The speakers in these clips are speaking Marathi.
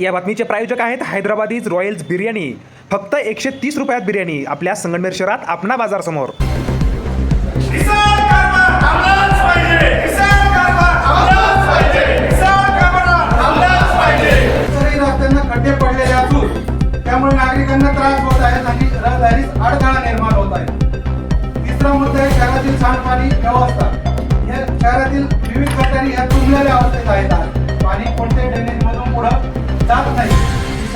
या बातमीचे प्रायोजक आहेत हैदराबादीज रॉयल्स बिर्याणी. फक्त एकशे तीस रुपयात बिर्याणी आपल्या संगमनेर शहरात आपणा बाजार समोर. इतरही रस्त्यांना खड्डे पडलेले असून त्यामुळे नागरिकांना त्रास होत आहे आणि रहदारीस अडथळा निर्माण होत आहे. तिसरा मुद्दा आहे शहरातील सांडपाणी व्यवस्था. या शहरातील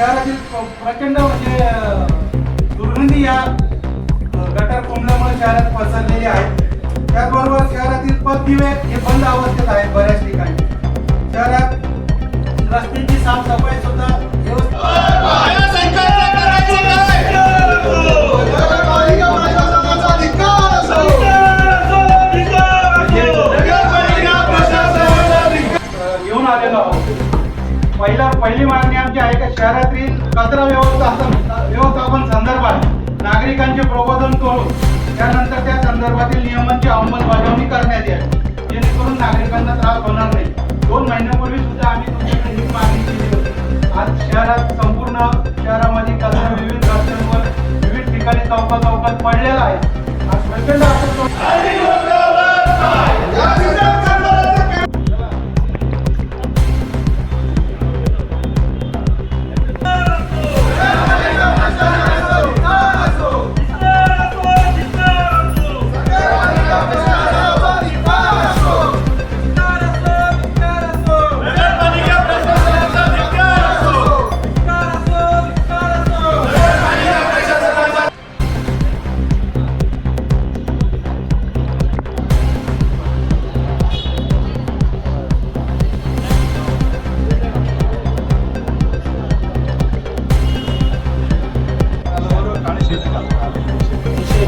शहरातील प्रचंड म्हणजे दुर्गंधी या अं, गटार शहरात पसरलेली आहे. त्याचबरोबर शहरातील पथदिवे हे बंद अवस्थेत आहेत बऱ्याच ठिकाणी. पहिली मागणी आमची आहे की शहरातील कचरा व्यवस्थापन व्यवस्थापन संदर्भात नागरिकांचे प्रबोधन करून त्यानंतर त्या संदर्भातील नियमांची अंमलबजावणी करण्यात यावी. जेणेकरून नागरिकांना त्रास होणार नाही. दोन महिन्यापूर्वी सुद्धा आम्ही तुमच्याकडे ही मागणी केली होती. आज शहरात संपूर्ण शहरामध्ये कचरा विविध रस्त्यांवर विविध ठिकाणी चौका चौकात पडलेला आहे. आज प्रचंड असं